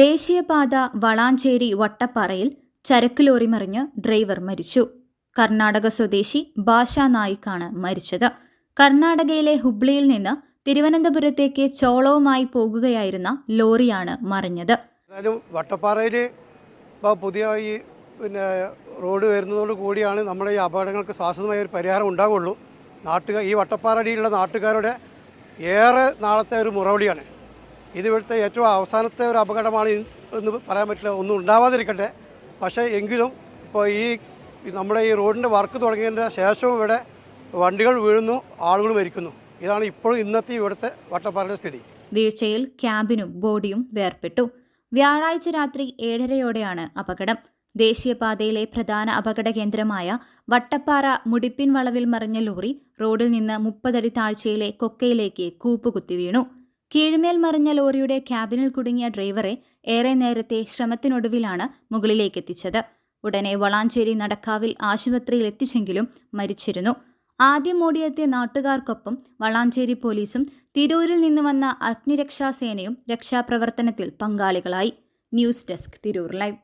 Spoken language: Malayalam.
ദേശീയപാത വളാഞ്ചേരി വട്ടപ്പാറയിൽ ചരക്ക് ലോറി മറിഞ്ഞ് ഡ്രൈവർ മരിച്ചു. കർണാടക സ്വദേശി ഭാഷ നായിക്കാണ് മരിച്ചത്. കർണാടകയിലെ ഹുബ്ലിയിൽ നിന്ന് തിരുവനന്തപുരത്തേക്ക് ചോളവുമായി പോകുകയായിരുന്ന ലോറിയാണ് മറിഞ്ഞത്. വട്ടപ്പാറയിൽ പുതിയ ഈ പിന്നെ റോഡ് വരുന്നതോട് കൂടിയാണ് നമ്മുടെ ഈ അപകടങ്ങൾക്ക് ശാശ്വതമായ ഒരു പരിഹാരം ഉണ്ടാവുള്ളൂ. നാട്ടുകാർ ഈ വട്ടപ്പാറടിയിലുള്ള നാട്ടുകാരുടെ ഏറെ നാളത്തെ ഒരു മുറവിളിയാണ്. ഇത് ഇവിടുത്തെ ഏറ്റവും അവസാനത്തെ ഒരു അപകടമാണ് എന്ന് പറയാൻ പറ്റില്ല ഒന്നും ഉണ്ടാവാതിരിക്കട്ടെ. പക്ഷേ എങ്കിലും ഇപ്പോൾ ഈ ഈ നമ്മുടെ ഈ റോഡിന്റെ വർക്ക് തുടങ്ങിയതിന്റെ ശേഷവും ഇവിടെ വണ്ടികൾ വീഴുന്നു ആളുകൾ മരിക്കുന്നു. ഇതാണ് ഇപ്പോഴും ഇന്നത്തെ ഇവിടുത്തെ വട്ടപ്പാറയുടെ സ്ഥിതി. വീഴ്ചയിൽ ക്യാബിനും ബോഡിയും വേർപെട്ടു വ്യാഴാഴ്ച രാത്രി ഏഴരയോടെയാണ് അപകടം. ദേശീയപാതയിലെ പ്രധാന അപകട കേന്ദ്രമായ വട്ടപ്പാറ മുടിപ്പിൻ വളവിൽ മറിഞ്ഞ ലോറി റോഡിൽ നിന്ന് മുപ്പതടി താഴ്ചയിലെ കൊക്കയിലേക്ക് കൂപ്പുകുത്തി വീണു. കീഴ്മേൽ മറിഞ്ഞ ലോറിയുടെ ക്യാബിനിൽ കുടുങ്ങിയ ഡ്രൈവറെ ഏറെ നേരത്തെ ശ്രമത്തിനൊടുവിലാണ് മുകളിലേക്ക് എത്തിച്ചത്. ഉടനെ വളാഞ്ചേരി നടക്കാവിൽ ആശുപത്രിയിൽ എത്തിച്ചെങ്കിലും മരിച്ചിരുന്നു. ആദ്യം ഓടിയെത്തിയ നാട്ടുകാർക്കൊപ്പം വളാഞ്ചേരി പോലീസും തിരൂരിൽ നിന്ന് വന്ന അഗ്നിരക്ഷാസേനയും രക്ഷാപ്രവർത്തനത്തിൽ പങ്കാളികളായി. News desk Tirur live.